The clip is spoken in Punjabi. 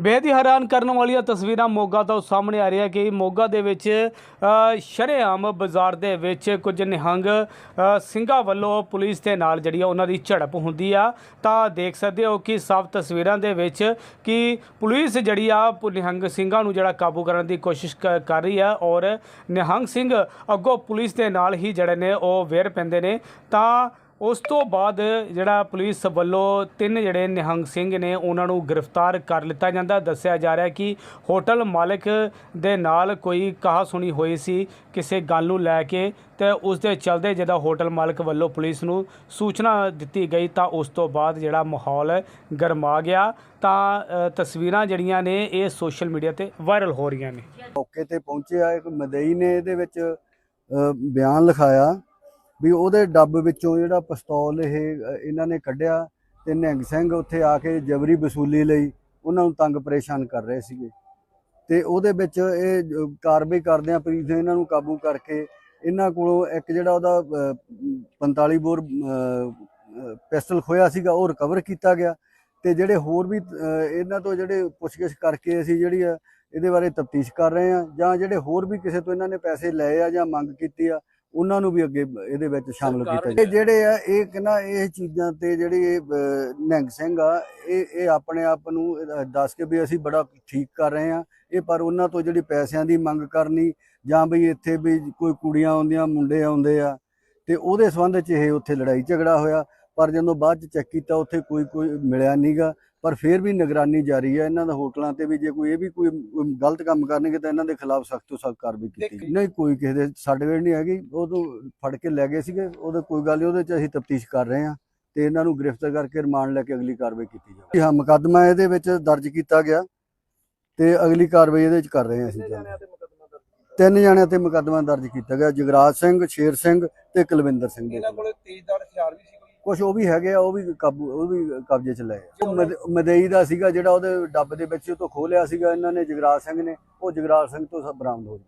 ਬੇਹੱਦ ਹੀ ਹੈਰਾਨ ਕਰਨ ਵਾਲੀਆਂ ਤਸਵੀਰਾਂ ਮੋਗਾ ਤੋਂ ਸਾਹਮਣੇ ਆ ਰਹੀਆਂ ਕਿ ਮੋਗਾ ਦੇ ਵਿੱਚ ਸ਼ਰੇਆਮ ਬਾਜ਼ਾਰ ਦੇ ਵਿੱਚ ਕੁਝ ਨਿਹੰਗ ਸਿੰਘਾਂ ਵੱਲੋਂ ਪੁਲਿਸ ਦੇ ਨਾਲ ਜਿਹੜੀ ਆ ਉਹਨਾਂ ਦੀ ਝੜਪ ਹੁੰਦੀ ਆ, ਤਾਂ ਦੇਖ ਸਕਦੇ ਹੋ ਕਿ ਸਾਫ਼ ਤਸਵੀਰਾਂ ਦੇ ਵਿੱਚ ਕਿ ਪੁਲਿਸ ਜਿਹੜੀ ਆ, ਪ- ਨਿਹੰਗ ਸਿੰਘਾਂ ਨੂੰ ਜਿਹੜਾ ਕਾਬੂ ਕਰਨ ਦੀ ਕੋਸ਼ਿਸ਼ ਕ- ਕਰ ਰਹੀ ਆ ਔਰ ਨਿਹੰਗ ਸਿੰਘ ਅੱਗੋਂ ਪੁਲਿਸ ਦੇ ਨਾਲ ਹੀ ਜਿਹੜੇ ਨੇ ਉਹ ਵੇਰ ਪੈਂਦੇ ਨੇ, ਤਾਂ ਉਸ ਤੋਂ ਬਾਅਦ ਜਿਹੜਾ ਪੁਲਿਸ ਵੱਲੋਂ ਤਿੰਨ ਜਿਹੜੇ ਨਿਹੰਗ ਸਿੰਘ ਨੇ ਉਹਨਾਂ ਨੂੰ ਗ੍ਰਿਫਤਾਰ ਕਰ ਲਿੱਤਾ ਜਾਂਦਾ। ਦੱਸਿਆ ਜਾ ਰਿਹਾ ਕਿ ਹੋਟਲ ਮਾਲਕ ਦੇ ਨਾਲ ਕੋਈ ਕਹਾ ਸੁਣੀ ਹੋਈ ਸੀ, ਕਿਸੇ ਗੱਲ ਨੂੰ ਲੈ ਕੇ ਤੇ ਉਸ ਦੇ ਚਲਦੇ ਜਦੋਂ ਹੋਟਲ ਮਾਲਕ ਵੱਲੋਂ ਪੁਲਿਸ ਨੂੰ ਸੂਚਨਾ ਦਿੱਤੀ ਗਈ ਤਾਂ ਉਸ ਤੋਂ ਬਾਅਦ ਜਿਹੜਾ ਮਾਹੌਲ ਗਰਮਾ ਗਿਆ। ਤਾਂ ਤਸਵੀਰਾਂ ਜਿਹੜੀਆਂ ਨੇ ਇਹ ਸੋਸ਼ਲ ਮੀਡੀਆ ਤੇ ਵਾਇਰਲ ਹੋ ਰਹੀਆਂ ਨੇ। ਮੌਕੇ ਤੇ ਪਹੁੰਚਿਆ ਇੱਕ ਮਦਈ ਨੇ ਇਹਦੇ ਵਿੱਚ ਬਿਆਨ ਲਿਖਾਇਆ ਵੀ ਉਹਦੇ ਡੱਬ ਵਿੱਚੋਂ ਜਿਹੜਾ ਪਿਸਤੌਲ ਇਹ ਇਹਨਾਂ ਨੇ ਕੱਢਿਆ ਤੇ ਨਿਹੰਗ ਸਿੰਘ ਉੱਥੇ ਆ ਕੇ ਜਬਰੀ ਵਸੂਲੀ ਲਈ ਉਹਨਾਂ ਨੂੰ ਤੰਗ ਪਰੇਸ਼ਾਨ ਕਰ ਰਹੇ ਸੀਗੇ। ਤੇ ਉਹਦੇ ਵਿੱਚ ਇਹ ਕਾਰਵਾਈ ਕਰਦਿਆਂ ਪੁਲਿਸ ਨੇ ਇਹਨਾਂ ਨੂੰ ਕਾਬੂ ਕਰਕੇ ਇਹਨਾਂ ਕੋਲੋਂ ਇੱਕ ਜਿਹੜਾ ਉਹਦਾ ਅ, 45 ਬੋਰ ਪਿਸਟਲ ਖੋਇਆ ਸੀਗਾ ਉਹ ਰਿਕਵਰ ਕੀਤਾ ਗਿਆ। ਤੇ ਜਿਹੜੇ ਹੋਰ ਵੀ ਇਹਨਾਂ ਤੋਂ ਜਿਹੜੇ ਪੁੱਛਗਿੱਛ ਕਰਕੇ ਅਸੀਂ ਜਿਹੜੀ ਆ ਇਹਦੇ ਬਾਰੇ ਤਫਤੀਸ਼ ਕਰ ਰਹੇ ਆ ਜਾਂ ਜਿਹੜੇ ਹੋਰ ਵੀ ਕਿਸੇ ਤੋਂ ਇਹਨਾਂ ਨੇ ਪੈਸੇ ਲਏ ਆ ਜਾਂ ਮੰਗ ਕੀਤੀ ਆ ਉਹਨਾਂ ਨੂੰ ਵੀ ਅੱਗੇ ਇਹਦੇ ਵਿੱਚ ਸ਼ਾਮਲ ਕੀਤਾ ਇਹ ਜਿਹੜੇ ਆ ਇਹ ਕਿਨਾ ਇਹ ਚੀਜ਼ਾਂ ਤੇ ਜਿਹੜੀ ਨਿਹੰਗ ਸਿੰਘ ਆ ਇਹ ਇਹ ਆਪਣੇ ਆਪ ਨੂੰ ਦੱਸ ਕੇ ਵੀ ਅਸੀਂ ਬੜਾ ਠੀਕ ਕਰ ਰਹੇ ਆ। ਇਹ ਪਰ ਉਹਨਾਂ ਤੋਂ ਜਿਹੜੀ ਪੈਸਿਆਂ ਦੀ ਮੰਗ ਕਰਨੀ ਜਾਂ ਵੀ ਇੱਥੇ ਵੀ ਕੋਈ ਕੁੜੀਆਂ ਆਉਂਦੀਆਂ ਮੁੰਡੇ ਆਉਂਦੇ ਆ ਤੇ ਉਹਦੇ ਸੰਬੰਧ 'ਚ ਇਹ ਉੱਥੇ ਲੜਾਈ ਝਗੜਾ ਹੋਇਆ। ਪਰ ਜਦੋਂ ਬਾਅਦ 'ਚ ਚੈੱਕ ਕੀਤਾ ਉੱਥੇ ਕੋਈ ਕੋਈ ਮਿਲਿਆ ਨਹੀਂਗਾ ਪਰ ਫਿਰ ਵੀ ਨਿਗਰਾਨੀ ਜਾਰੀ ਹੈ ਇਹਨਾਂ ਦਾ ਹੋਟਲਾਂ ਤੇ ਵੀ ਜੇ ਕੋਈ ਇਹ ਵੀ ਕੋਈ ਗਲਤ ਕੰਮ ਕਰਨਗੇ ਤਾਂ ਇਹਨਾਂ ਦੇ ਖਿਲਾਫ ਸਖਤ ਤੋਂ ਸਖਤ ਕਾਰਵਾਈ ਕੀਤੀ। ਨਹੀਂ ਕੋਈ ਕਿਸੇ ਦੇ ਸਰਟੀਫਿਕੇਟ ਨਹੀਂ ਹੈਗੀ ਉਦੋਂ ਫੜ ਕੇ ਲੈ ਗਏ ਸੀਗੇ ਉਹਦੇ ਕੋਈ ਗੱਲ ਨਹੀਂ ਉਹਦੇ 'ਚ ਅਸੀਂ ਤਫਤੀਸ਼ ਕਰ ਰਹੇ ਹਾਂ ਤੇ ਇਹਨਾਂ ਨੂੰ ਗ੍ਰਿਫਤਾਰ ਕਰਕੇ ਰਿਮਾਂਡ ਲੈ ਕੇ ਅਗਲੀ ਕਾਰਵਾਈ ਕੀਤੀ ਜਾਊਗੀ ਹਾਂ ਮੁਕੱਦਮਾ ਇਹਦੇ ਵਿੱਚ ਦਰਜ ਕੀਤਾ ਗਿਆ ਤੇ ਅਗਲੀ ਕਾਰਵਾਈ ਇਹਦੇ ਵਿੱਚ ਕਰ ਰਹੇ ਹਾਂ ਅਸੀਂ। ਤਿੰਨ ਜਣਿਆਂ ਤੇ ਮੁਕੱਦਮਾ ਦਰਜ ਕੀਤਾ ਗਿਆ ਜਗਰਾਜ ਸਿੰਘ ਸ਼ੇਰ ਸਿੰਘ ਤੇ ਕੁਲਵਿੰਦਰ ਸਿੰਘ ਦੇ ਇਹਨਾਂ ਕੋਲੇ ਤੇਜ਼ਦਾਰ ਹਥਿਆਰ ਵੀ ਸੀ ਕੁਝ ਉਹ ਵੀ ਹੈਗੇ ਆ, ਉਹ ਵੀ ਕਾਬੂ, ਉਹ ਵੀ ਕਬਜ਼ੇ 'ਚ ਲਏ ਆ। ਮਦ- ਮਦਈ ਦਾ ਸੀਗਾ ਜਿਹੜਾ ਉਹਦੇ ਡੱਬ ਦੇ ਵਿੱਚ ਉਹ ਤੋਂ ਖੋਹ ਲਿਆ ਸੀਗਾ, ਇਹਨਾਂ ਨੇ ਜਗਰਾਜ ਸਿੰਘ ਨੇ, ਉਹ ਜਗਰਾਜ ਸਿੰਘ ਤੋਂ ਸਭ ਬਰਾਮਦ ਹੋ ਗਿਆ